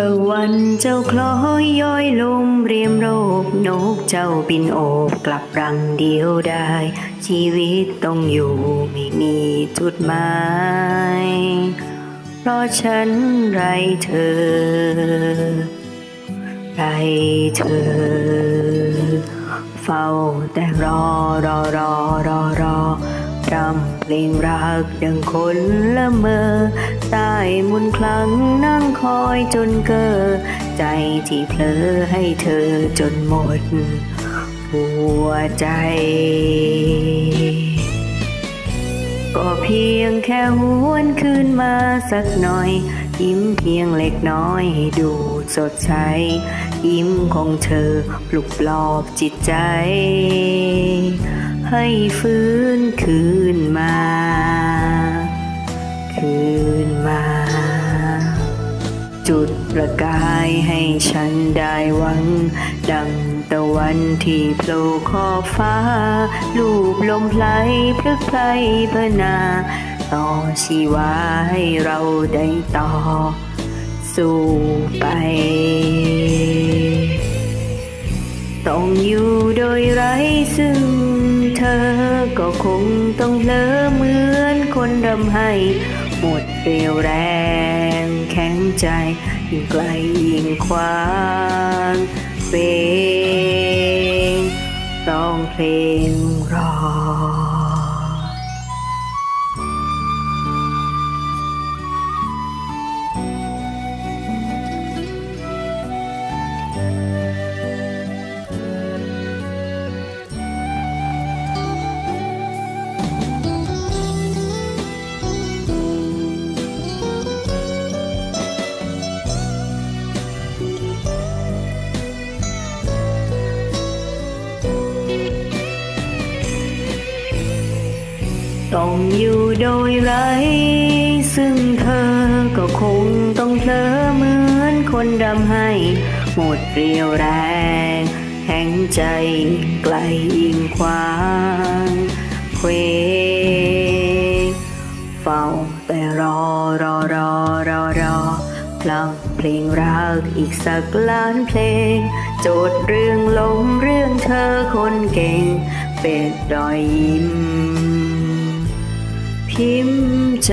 ตะวันเจ้าคล้อยย้อยลมเรียมโรบนกเจ้าบินโอบกลับรังเดียวได้ ชีวิตต้องอยู่ไม่มีจุดหมาย เพราะฉันไรเธอ ไรเธอ เฝ้าแต่รอรอรอรอรอรำ เพลงรักดังคนละเมอใต้มุนคลังนั่งคอยจนเกอใจที่เพลอให้เธอจนหมด หัวใจ ก็เพียงแค่หวนคืนมาสักหน่อย ยิ้มเพียงเล็กน้อยให้ดูสดใส ยิ้มของเธอปลุกปลอบจิตใจให้ฟื้นคืนมา ประกายให้ฉันได้หวัง ดังตะวันที่โผล่ขอบฟ้า ลูบลมไพลพลึกไพลพนา ต่อชีวาให้เราได้ต่อ สู้ไป ต้องอยู่โดยไร้ซึ่งเธอก็คงต้องเลอเหมือนคนรำให้ หมดเรียวแรง ใจยิ่งไกลยิ่งควางเพลงต้องเพลงรอ ต้องอยู่โดยไร ซึ่งเธอก็คงต้องเพลอเหมือนคนดำให้ หมดเรียวแรง แห่งใจไกลยิ่งควางเควงเฝ้าแต่รอรอรอรอรอพลังเพลงรักอีกสักล้านเพลง โจทย์เรื่องลมเรื่องเธอคนเก่ง เป็นรอยยิ้ม พิมพ์ใจ